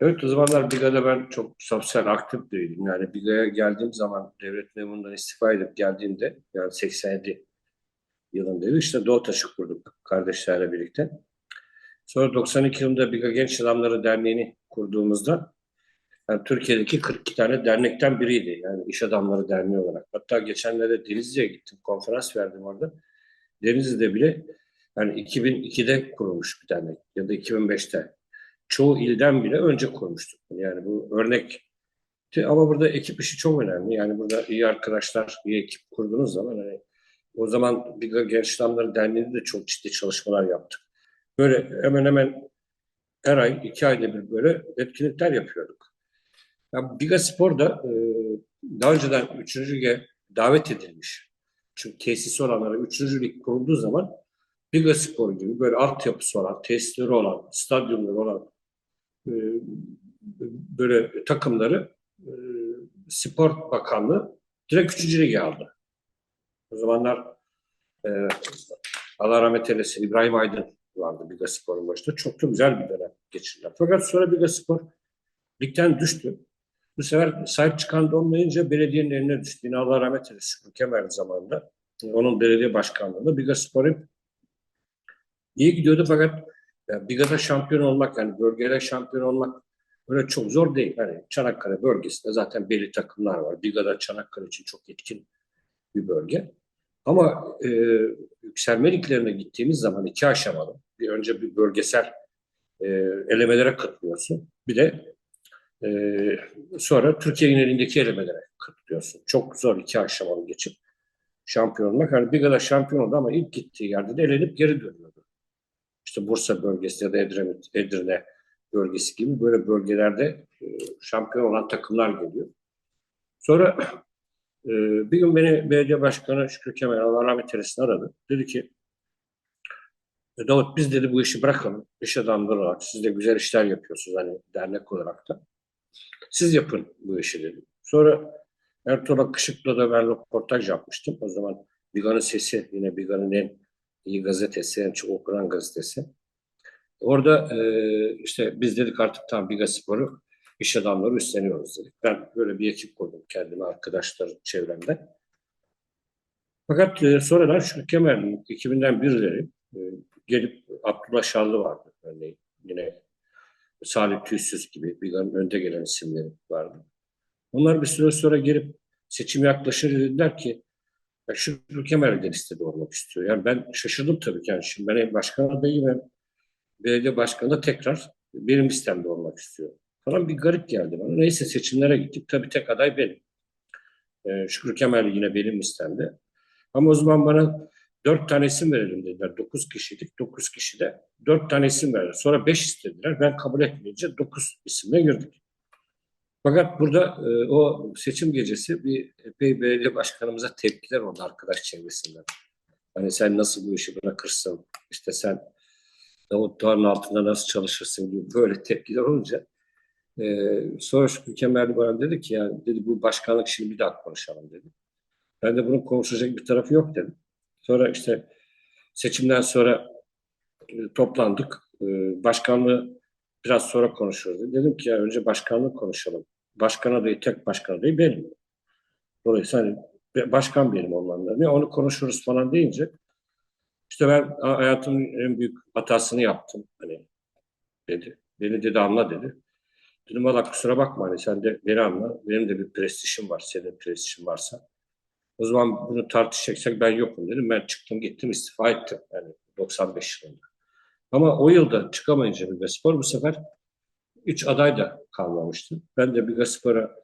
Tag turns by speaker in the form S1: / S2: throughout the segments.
S1: Evet o zamanlar Biga'da ben çok sosyal aktif biriydim. Yani Biga'ya geldiğim zaman devlet memurundan istifa edip geldiğimde yani 87 yılındaydı. İşte Doğu Taşı kurduk kardeşlerle birlikte. Sonra 92 yılında Biga Genç Adamları Derneği'ni kurduğumuzda yani Türkiye'deki 42 tane dernekten biriydi. Yani İş Adamları Derneği olarak. Hatta geçenlerde Denizli'ye gittim. Konferans verdim orada. Denizli'de bile yani 2002'de kurulmuş bir dernek ya da 2005'te. Çoğu ilden bile önce kurmuştuk. Yani bu örnek ama burada ekip işi çok önemli. Yani burada iyi arkadaşlar, iyi ekip kurduğunuz zaman hani o zaman Biga Genç Adamları Derneği'nde de çok ciddi çalışmalar yaptık. Böyle hemen hemen her ay, iki ayda bir böyle etkinlikler yapıyorduk. Ya Biga Spor'da e, daha önceden 3. lige davet edilmiş. Çünkü tesisi olanlara 3. lig kurulduğu zaman Biga Spor gibi böyle altyapısı olan, tesisleri olan, stadyumları olan böyle takımları e, Spor Bakanlığı direkt 3. lige aldı. O zamanlar e, Allah rahmet eylesin İbrahim Aydın vardı Biga Spor'un başında. Çok da güzel bir dönem geçirdiler. Fakat sonra Biga Spor ligden düştü. Bu sefer sahip çıkan da olmayınca belediyenin eline düştü. Yine Allah rahmet eylesin Kemal zamanında. Onun belediye başkanlığında Biga Spor hep iyi gidiyordu fakat yani Biga'da şampiyon olmak yani bölgede şampiyon olmak böyle çok zor değil. Hani Çanakkale bölgesinde zaten belli takımlar var. Biga'da Çanakkale için çok etkin bir bölge. Ama e, yükselme liglerine gittiğimiz zaman iki aşamalı. Bir önce bir bölgesel e, elemelere katılıyorsun. Bir de e, sonra Türkiye genelindeki elemelere katılıyorsun. Çok zor iki aşamalı geçip şampiyon olmak. Hani Biga'da şampiyon oldu ama ilk gittiği yerde de elenip geri dönüyordu. İşte Bursa bölgesi ya da Edremit, Edirne bölgesi gibi böyle bölgelerde e, şampiyon olan takımlar geliyor. Sonra e, bir gün beni belediye başkanı Şükrü Kemal Allah rahmet eylesin aradı. Dedi ki Davut biz dedi bu işi bırakalım. İş adamları olarak siz de güzel işler yapıyorsunuz hani dernek olarak da. Siz yapın bu işi dedi. Sonra Ertuğrul Akışık'la da ben röportaj yapmıştım. O zaman Biga'nın sesi yine Biga'nın en gazetesi, çok okunan gazetesi. Orada e, işte biz dedik artık tam Biga Spor'u iş adamları üstleniyoruz dedik. Ben böyle bir ekip kurdum kendime, arkadaşlar çevremde. Fakat e, sonradan şu Kemal'in 2000'den birileri e, gelip Abdullah Şallı vardı örneğin. Yine Salih Tüysüz gibi Biga'nın önde gelen isimleri vardı. Onlar bir süre sonra gelip seçim yaklaşır dediler ki ya Şükrü Kemal'den istedi olmak istiyor. Yani ben şaşırdım tabii ki. Yani şimdi ben başkan adayım hem belediye başkanı tekrar benim listemde olmak istiyor. Falan bir garip geldi bana. Neyse seçimlere gittik. Tabii tek aday benim. Ee, Şükrü Kemal yine benim listemde. Ama o zaman bana dört tane isim verelim dediler. Dokuz kişiydik. Dokuz kişi de dört tane isim verdiler. Sonra beş istediler. Ben kabul etmeyince dokuz isimle girdik. Fakat burada e, o seçim gecesi bir epey belediye başkanımıza tepkiler oldu arkadaş çevresinden. Hani sen nasıl bu işi bırakırsın? İşte sen Davut altında nasıl çalışırsın gibi böyle tepkiler olunca e, sonra Şükrü Kemal bana dedi ki yani dedi bu başkanlık şimdi bir daha konuşalım dedi. Ben de bunun konuşacak bir tarafı yok dedim. Sonra işte seçimden sonra e, toplandık. E, başkanlığı biraz sonra konuşuruz. Dedim ki ya önce başkanlığı konuşalım. Başkan adayı, tek başkan adayı benim. Dolayısıyla hani başkan benim olmam Ne onu konuşuruz falan deyince işte ben hayatımın en büyük hatasını yaptım. Hani dedi. Beni dedi anla dedi. Dedim valla kusura bakma hani sen de beni anla. Benim de bir prestijim var. Senin prestijin varsa. O zaman bunu tartışacaksak ben yokum dedim. Ben çıktım gittim istifa ettim. Yani 95 yılında. Ama o yılda çıkamayınca bir spor bu sefer üç aday da kalmamıştı. Ben de bir Spor'a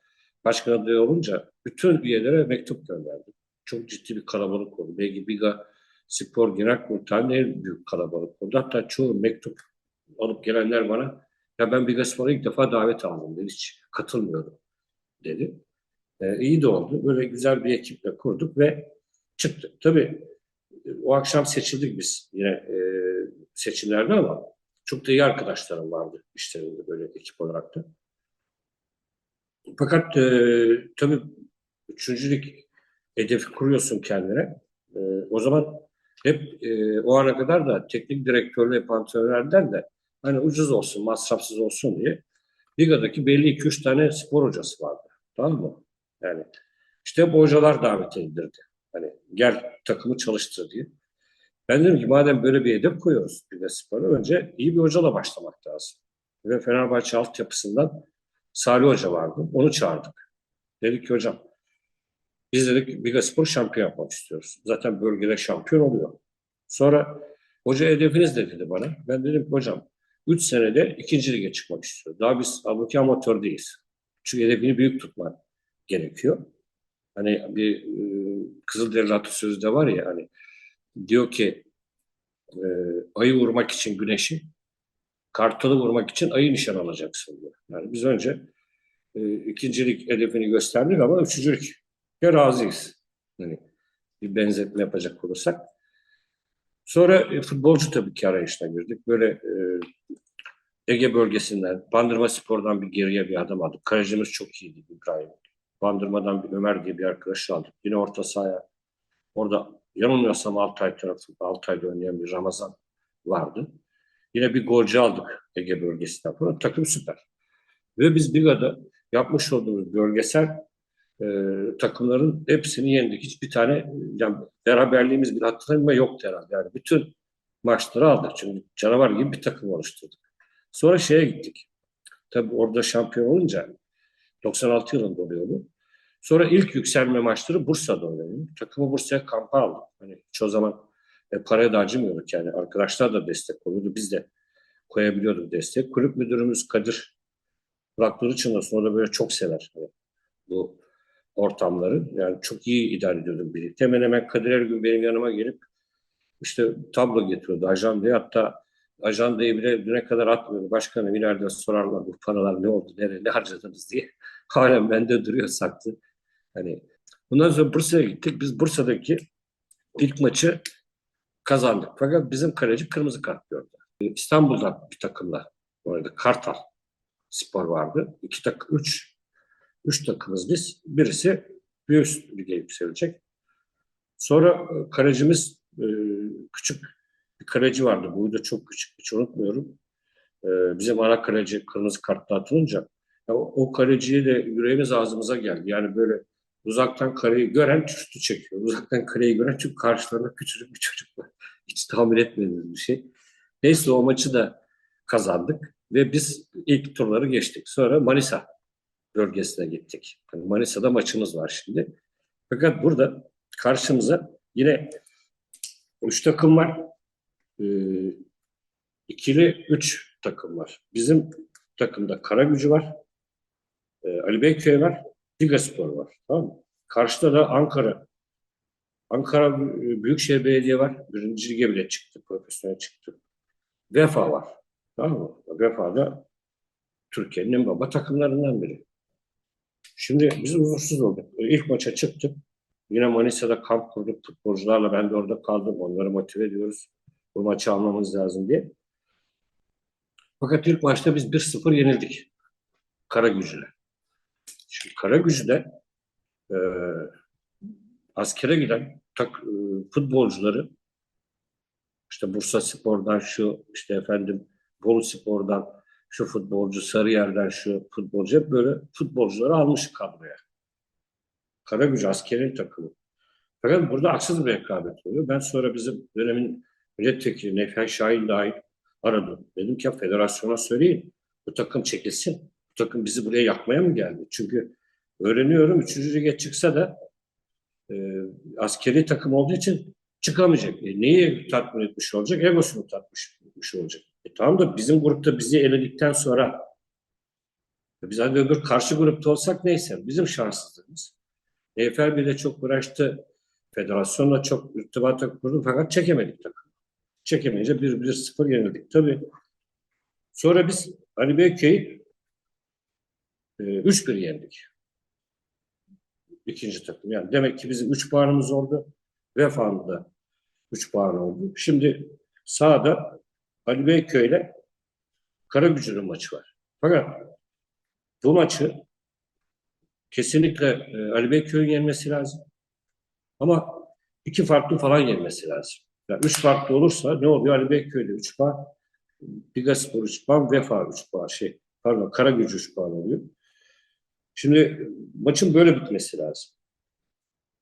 S1: başkan adayı olunca bütün üyelere mektup gönderdim. Çok ciddi bir kalabalık oldu. Belki Biga Spor Genel Kurtarı'nın en büyük kalabalık oldu. Hatta çoğu mektup alıp gelenler bana ya ben Biga Spor'a ilk defa davet aldım dedi. Hiç katılmıyordum dedi. Ee, iyi de oldu. Böyle güzel bir ekiple kurduk ve çıktık. Tabii o akşam seçildik biz yine e, seçimlerde ama çok da iyi arkadaşlarım vardı işlerinde böyle ekip olarak da. Fakat e, tabii üçüncülük hedefi kuruyorsun kendine. E, o zaman hep e, o ana kadar da teknik direktörle antrenörlerden de hani ucuz olsun, masrafsız olsun diye Liga'daki belli 2-3 tane spor hocası vardı. Tamam mı? Yani işte bu hocalar davet edilirdi. Hani gel takımı çalıştır diye. Ben dedim ki madem böyle bir hedef koyuyoruz Liga Spor'a önce iyi bir hocayla başlamak lazım. Ve Fenerbahçe altyapısından Salih Hoca vardı. Onu çağırdık. Dedik ki hocam biz dedik Liga Spor şampiyon yapmak istiyoruz. Zaten bölgede şampiyon oluyor. Sonra hoca hedefiniz de dedi bana. Ben dedim ki hocam 3 senede ikinci lige çıkmak istiyorum. Daha biz halbuki amatör değiliz. Çünkü hedefini büyük tutman gerekiyor. Hani bir e, Kızılderili atasözü de var ya hani diyor ki e, ayı vurmak için güneşi, kartalı vurmak için ayı nişan alacaksın diyor. Yani biz önce e, ikincilik hedefini gösterdik ama üçüncülük de razıyız. Yani bir benzetme yapacak olursak. Sonra e, futbolcu tabii ki arayışına girdik. Böyle e, Ege bölgesinden, Bandırma Spor'dan bir geriye bir adam aldık. Kalecimiz çok iyiydi İbrahim. Bandırma'dan bir Ömer diye bir arkadaş aldık. Yine orta sahaya orada yanılmıyorsam Altay tarafı, Altay'da oynayan bir Ramazan vardı. Yine bir golcü aldık Ege bölgesinden falan. Takım süper. Ve biz Biga'da yapmış olduğumuz bölgesel e, takımların hepsini yendik. Hiçbir tane yani beraberliğimiz bir hatırlamıyor yoktu herhalde. Yani bütün maçları aldık. Çünkü canavar gibi bir takım oluşturduk. Sonra şeye gittik. Tabii orada şampiyon olunca 96 yılında oluyor bu. Sonra ilk yükselme maçları Bursa'da oynanıyor. Takımı Bursa'ya kampa aldık. Hani çoğu zaman e, paraya da acımıyorduk yani. Arkadaşlar da destek oluyordu. Biz de koyabiliyorduk destek. Kulüp müdürümüz Kadir Burak Duruç'un. O da böyle çok sever hani, bu ortamları. Yani çok iyi idare ediyordum birlikte. Hemen hemen Kadir her gün benim yanıma gelip işte tablo getiriyordu ajandayı. Hatta ajandayı bile düne kadar atmıyordu. Başkanım ileride sorarlar bu paralar ne oldu, nereye, ne harcadınız diye. Halen bende duruyor saklı. Hani bundan sonra Bursa'ya gittik. Biz Bursa'daki ilk maçı kazandık. Fakat bizim kaleci kırmızı kart gördü. İstanbul'dan bir takımla orada Kartal spor vardı. İki takım, üç, üç takımız biz. Birisi bir üst lige yükselecek. Sonra e, kalecimiz e, küçük bir kaleci vardı. Boyu da çok küçük. Hiç unutmuyorum. E, bizim ana kaleci kırmızı kartla atılınca ya, o kaleciye de yüreğimiz ağzımıza geldi. Yani böyle uzaktan kareyi gören üstü çekiyor. Uzaktan kareyi gören çünkü karşılarında küçücük bir çocuk var. Hiç tahmin etmediğimiz bir şey. Neyse o maçı da kazandık ve biz ilk turları geçtik. Sonra Manisa bölgesine gittik. Yani Manisa'da maçımız var şimdi. Fakat burada karşımıza yine üç takım var. Ee, ikili üç takım var. Bizim takımda Karagücü var. Ee, Ali Beyköy var. Ligaspor var. Tamam mı? Karşıda da Ankara. Ankara Büyükşehir Belediye var. Birinci lige bile çıktı. Profesyonel çıktı. Vefa var. Tamam mı? Vefa da Türkiye'nin en baba takımlarından biri. Şimdi biz huzursuz olduk. İlk maça çıktık. Yine Manisa'da kamp kurduk futbolcularla. Ben de orada kaldım. Onları motive ediyoruz. Bu maçı almamız lazım diye. Fakat ilk maçta biz 1-0 yenildik. Kara gücüne. Şimdi kara gücüde e, askere giden tak, e, futbolcuları işte Bursa Spor'dan şu işte efendim Bolu Spor'dan şu futbolcu, Sarıyer'den şu futbolcu hep böyle futbolcuları almış kadroya. Karagücü askerin takımı. Fakat burada haksız bir rekabet oluyor. Ben sonra bizim dönemin milletvekili Nefer Şahin dahil aradım. Dedim ki federasyona söyleyin. Bu takım çekilsin. Takım bizi buraya yakmaya mı geldi? Çünkü öğreniyorum üçüncü lige çıksa da e, askeri takım olduğu için çıkamayacak. E, neyi tatmin etmiş olacak? Egosunu tatmin etmiş olacak. E, tamam da bizim grupta bizi eledikten sonra e, biz hadi öbür karşı grupta olsak neyse bizim şanssızlığımız. EFL bile çok uğraştı. Federasyonla çok irtibata kurdu fakat çekemedik takım. Çekemeyince 1-1-0 yenildik. Tabii sonra biz Ali Beyköy'ü e, 3-1 yendik. İkinci takım. Yani demek ki bizim 3 puanımız oldu. Vefa'nın da 3 puan oldu. Şimdi sağda Ali Beyköy ile Karagücü'nün maçı var. Fakat bu maçı kesinlikle e, Ali Beyköy'ün yenmesi lazım. Ama iki farklı falan yenmesi lazım. Yani üç farklı olursa ne oluyor? Ali Beyköy'de üç puan, Bigaspor üç puan, Vefa üç puan şey. pardon Karagücü 3 puan alıyor. Şimdi maçın böyle bitmesi lazım.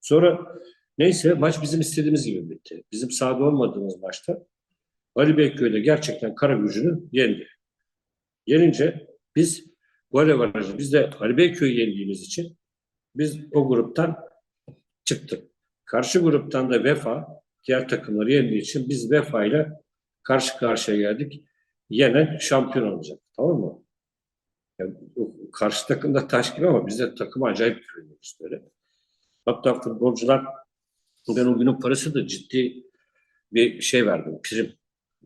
S1: Sonra neyse maç bizim istediğimiz gibi bitti. Bizim sahada olmadığımız maçta Ali Beyköy'de gerçekten Karagücü'nü yendi. Yenince biz gol avarajı, biz de Ali Beyköy'ü yendiğimiz için biz o gruptan çıktık. Karşı gruptan da Vefa diğer takımları yendiği için biz Vefa ile karşı karşıya geldik. Yenen şampiyon olacak. Tamam mı? Yani karşı takımda taş gibi ama biz de takım acayip güveniyoruz böyle. Hatta futbolcular ben o günün parası da ciddi bir şey verdim, prim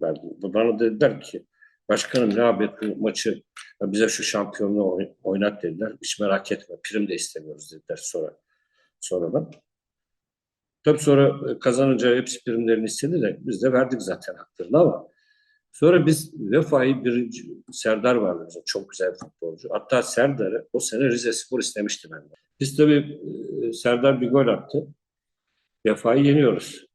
S1: verdim. Bana dediler ki başkanım ne yapıyorsun maçı bize şu şampiyonluğu oyn- oynat dediler. Hiç merak etme prim de istemiyoruz dediler sonra sonradan. Tabii sonra e, kazanınca hepsi primlerini istedi de biz de verdik zaten haklarını ama sonra biz Vefa'yı birinci Serdar vardı bizim çok güzel futbolcu. Hatta Serdar'ı o sene Rize Spor istemişti benden. Biz tabii e, Serdar bir gol attı. Vefa'yı yeniyoruz.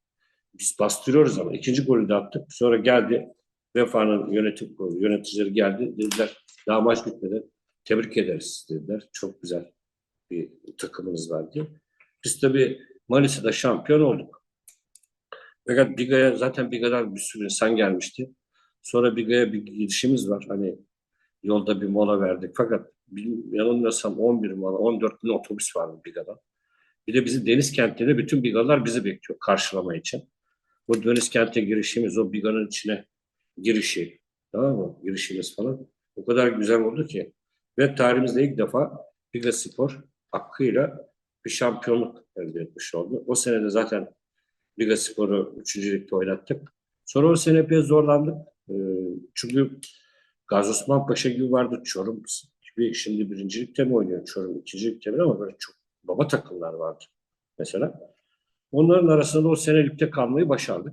S1: Biz bastırıyoruz ama ikinci golü de attık. Sonra geldi Vefa'nın yönetim kurulu, yöneticileri geldi. Dediler daha maç bitmedi. Tebrik ederiz dediler. Çok güzel bir takımınız var diye. Biz tabii Manisa'da şampiyon olduk. Fakat Biga'ya zaten Biga'dan bir sürü insan gelmişti. Sonra Biga'ya bir gidişimiz var. Hani yolda bir mola verdik. Fakat yanılmıyorsam 11 mola, 14 bin otobüs vardı Biga'dan. Bir de bizi deniz kentinde bütün Bigalar bizi bekliyor karşılama için. Bu deniz kente girişimiz, o Biga'nın içine girişi, tamam mı? Girişimiz falan. O kadar güzel oldu ki. Ve tarihimizde ilk defa Biga Spor hakkıyla bir şampiyonluk elde etmiş oldu. O sene de zaten Biga Spor'u 3. ligde oynattık. Sonra o sene epey zorlandık. Ee, çünkü Gazi Paşa gibi vardı. Çorum gibi şimdi birincilikte mi oynuyor? Çorum ikincilikte mi ama böyle çok baba takımlar vardı mesela. Onların arasında o sene ligde kalmayı başardık.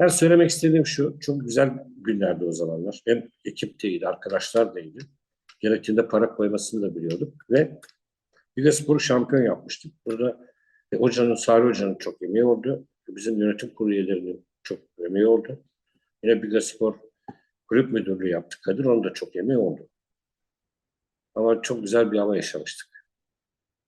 S1: Ben söylemek istediğim şu, çok güzel günlerdi o zamanlar. Hem ekip de iyiydi, arkadaşlar da iyiydi. Gerektiğinde para koymasını da biliyorduk ve bir de sporu şampiyon yapmıştık. Burada e, hocanın, Sarı Hoca'nın çok emeği oldu. Bizim yönetim kurulu üyelerinin çok emeği oldu. Yine Biga Spor Kulüp Müdürlüğü yaptık Kadir. Onun da çok emeği oldu. Ama çok güzel bir hava yaşamıştık.